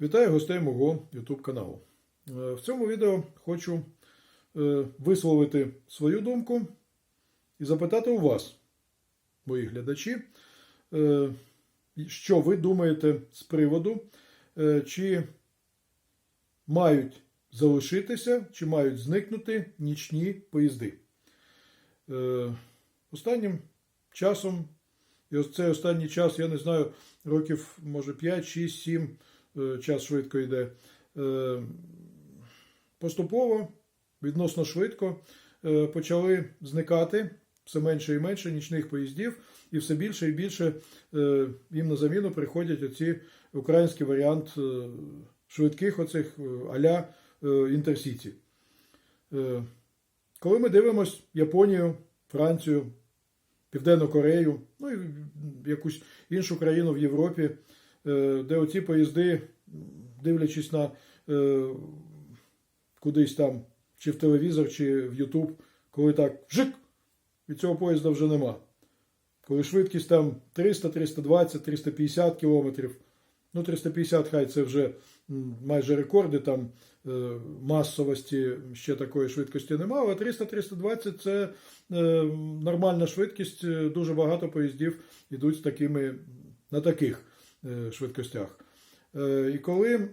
Вітаю гостей мого YouTube каналу. Е, В цьому відео хочу е, висловити свою думку і запитати у вас, мої глядачі, е, що ви думаєте з приводу, чи мають залишитися, чи мають зникнути нічні поїзди. Останнім часом, і ось останній час, я не знаю, років, може 5, 6, 7, е, час швидко йде. Е, Поступово, відносно швидко, е, почали зникати все менше і менше нічних поїздів, і все більше і більше е, їм на заміну приходять оці український варіант е, швидких оцих е, аля е, інтерсіті. Е, Коли ми дивимось Японію, Францію, Південну Корею, ну і якусь іншу країну в Європі, е, де оці поїзди, дивлячись на е, кудись там, чи в телевізор, чи в Ютуб, коли так вжик, і цього поїзда вже нема. Коли швидкість там 300, 320, 350 кілометрів, ну 350 хай це вже майже рекорди там е, масовості ще такої швидкості немає, але 300-320 це е, нормальна швидкість. е, Дуже багато поїздів йдуть з такими, на таких е, Е, швидкостях. Е, і коли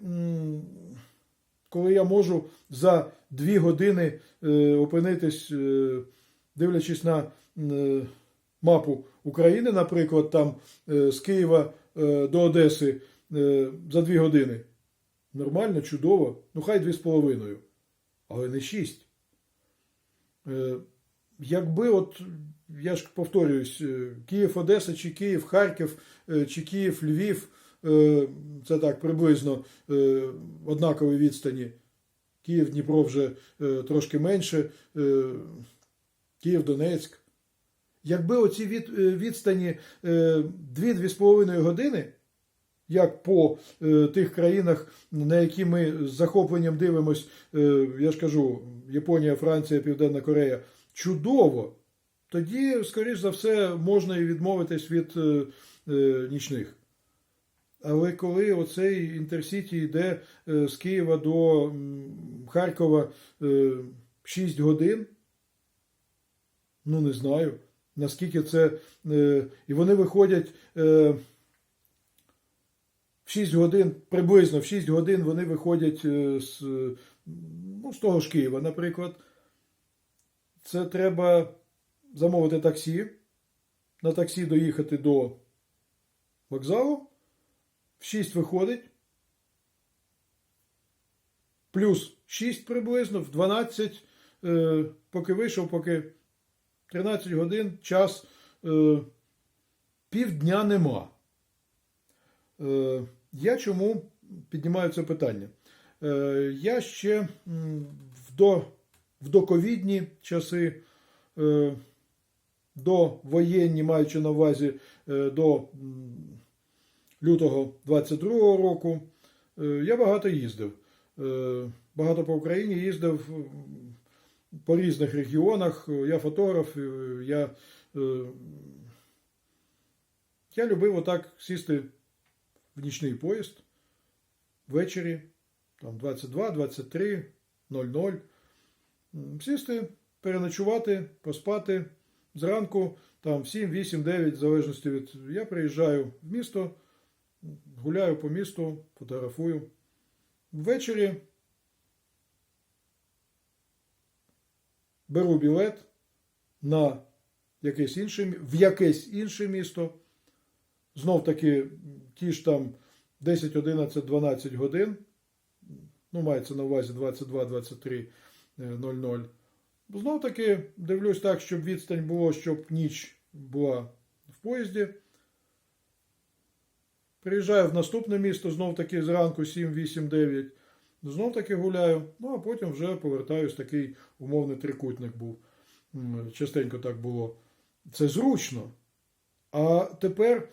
коли я можу за 2 години е, опинитись, дивлячись на мапу України, наприклад, там з Києва до Одеси за 2 години. Нормально, чудово, ну хай 2,5, але не 6. Якби, от, я ж повторююсь, е, Київ, Одеса, чи Київ, Харків, е, чи Київ, Львів, е, це так приблизно однакові відстані. Київ, Дніпро вже трошки менше, Київ, Донецьк. Якби оці відстані 2-2,5 години, як по тих країнах, на які ми з захопленням дивимось, я ж кажу, Японія, Франція, Південна Корея, чудово, тоді, скоріш за все, можна і відмовитись від е, е, нічних. Але коли оцей інтерсіті йде е, з Києва до Харкова е, 6 годин, ну не знаю, наскільки це. е, І вони виходять е, в 6 годин, приблизно в 6 годин вони виходять з, ну, з того ж Києва, наприклад. Це треба замовити таксі, на таксі доїхати до вокзалу. В 6 виходить. Плюс 6 приблизно, в 12, е, поки вийшов, поки 13 годин, час, е, півдня нема. Е, я чому піднімаю це питання? Е, я ще до, в доковідні часи, е, до воєнні, маючи на увазі е, до лютого 22-го року, е, я багато їздив. Багато по Україні їздив по різних регіонах. Я фотограф, я, я любив отак сісти в нічний поїзд ввечері, там 22, 23, 00. Сісти, переночувати, поспати. Зранку, там 7, 8, 9, в залежності від. Я приїжджаю в місто, гуляю по місту, фотографую. Ввечері беру білет на якесь інше, в якесь інше місто. Знов таки ті ж там 10, 11, 12 годин. Ну, мається на увазі 22, 23, е, 00. Знов таки дивлюсь так, щоб відстань було, щоб ніч була в поїзді. Приїжджаю в наступне місто, знов таки зранку 7, 8, 9. Знов таки гуляю, ну а потім вже повертаюсь, такий умовний трикутник був. Частенько так було. Це зручно. А тепер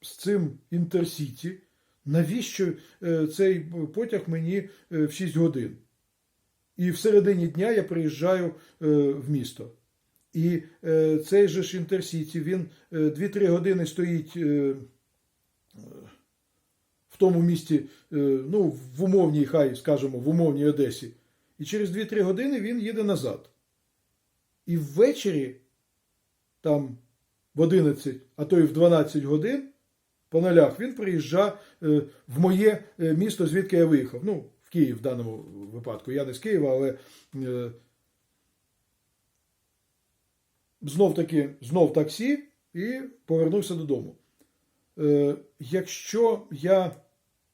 з цим інтерсіті, навіщо е, цей потяг мені е, в 6 годин? І в середині дня я приїжджаю е, в місто. І е, цей же ж інтерсіті, він е, 2-3 години стоїть е, в тому місті, е, ну, в умовній, хай скажемо, в умовній Одесі. І через 2-3 години він їде назад. І ввечері, там в 11, а то й в 12 годин по нолях він приїжджає е, в моє е, місто, звідки я виїхав. Ну, Київ в даному випадку. Я не з Києва, але е, знов таки знов таксі і повернувся додому. Е, Якщо я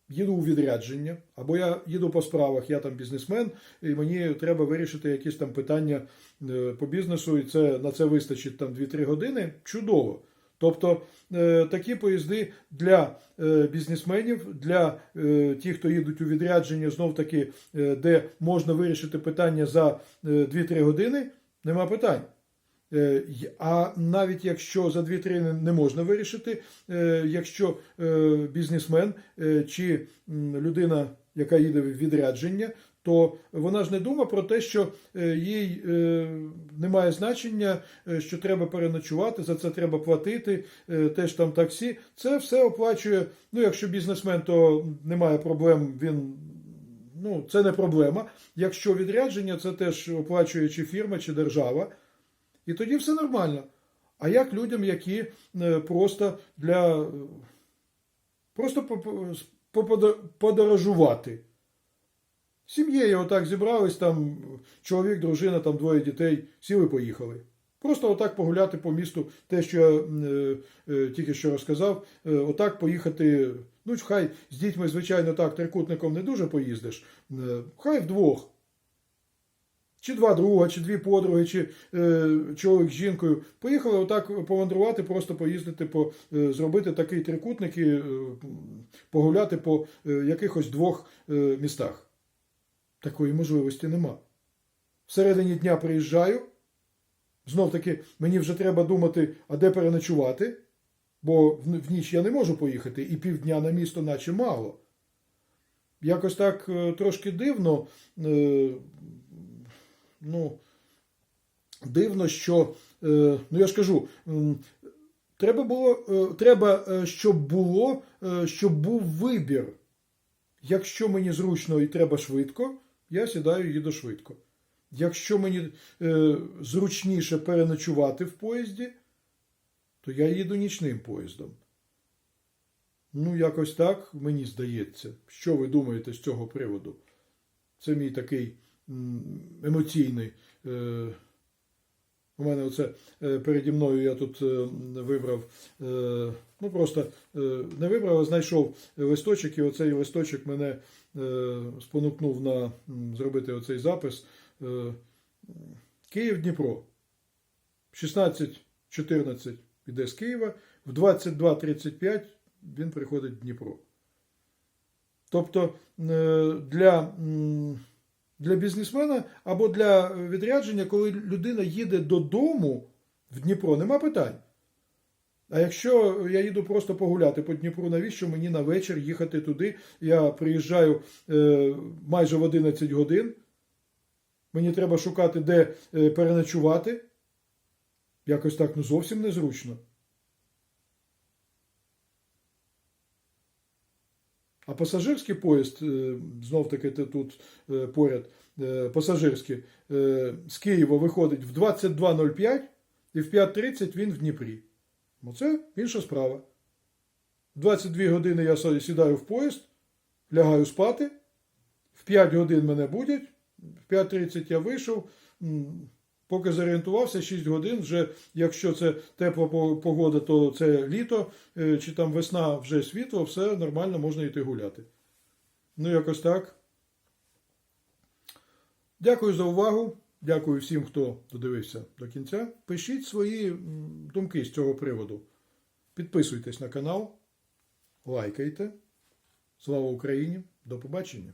їду у відрядження, або я їду по справах, я там бізнесмен, і мені треба вирішити якісь там питання е, по бізнесу, і це на це вистачить там 2-3 години, чудово. Тобто е, такі поїзди для е, бізнесменів, для е, тих, хто їдуть у відрядження, знов таки, де можна вирішити питання за е, 2-3 години, нема питань. А навіть якщо за 2-3 не можна вирішити, якщо бізнесмен чи людина, яка їде в відрядження, то вона ж не думає про те, що е, їй е, немає значення, е, що треба переночувати, за це треба платити, теж там таксі. Це все оплачує. Ну, якщо бізнесмен, то немає проблем, він. Ну, це не проблема. Якщо відрядження, це теж оплачує чи фірма, чи держава. І тоді все нормально. А як людям, які просто для просто подорожувати? Сім'єю отак зібрались, там чоловік, дружина, там двоє дітей, сіли, поїхали. Просто отак погуляти по місту, те, що я е, е, тільки що розказав, е, отак поїхати. Ну, хай з дітьми, звичайно, так, трикутником не дуже поїздиш. Е, хай вдвох. Чи два друга, чи дві подруги, чи е, чоловік з жінкою. Поїхали отак повандрувати, просто поїздити, по, е, зробити такий трикутник і е, погуляти по е, якихось двох е, містах. Такої можливості нема. Всередині дня приїжджаю. Знов таки, мені вже треба думати, а де переночувати, бо в, ніч я не можу поїхати, і півдня на місто, наче мало. Якось так е, трошки дивно. Е, ну, дивно, що, е, ну я ж кажу, треба було, треба, щоб було, щоб був вибір. Якщо мені зручно і треба швидко, я сідаю їду швидко. Якщо мені е, зручніше переночувати в поїзді, то я їду нічним поїздом. Ну, якось так мені здається. Що ви думаєте з цього приводу? Це мій такий емоційний. Е, у мене оце е, переді мною я тут е, вибрав, е, ну просто не вибрав, а знайшов листочок, і оцей листочок мене спонукнув на зробити оцей запис. Київ-Дніпро. 16.14 іде з Києва, в 22.35 він приходить в Дніпро. Тобто для, для бізнесмена або для відрядження, коли людина їде додому в Дніпро, нема питань. А якщо я їду просто погуляти по Дніпру, навіщо мені на вечір їхати туди? Я приїжджаю е, майже в 11 годин. Мені треба шукати, де е, переночувати. Якось так ну зовсім незручно. А пасажирський поїзд, е, знов таки те тут е, поряд, е, пасажирський, з Києва виходить в 22.05 і в 5.30 він в Дніпрі. Оце інша справа. В 22 години я сідаю в поїзд, лягаю спати, в 5 годин мене будять, в 5.30 я вийшов. Поки зорієнтувався, 6 годин вже, якщо це тепла погода, то це літо, е, чи там весна вже світло, все нормально, можна йти гуляти. Ну, якось так. Дякую за увагу. Дякую всім, хто додивився до кінця. Пишіть свої думки з цього приводу. Підписуйтесь на канал, лайкайте. Слава Україні! До побачення!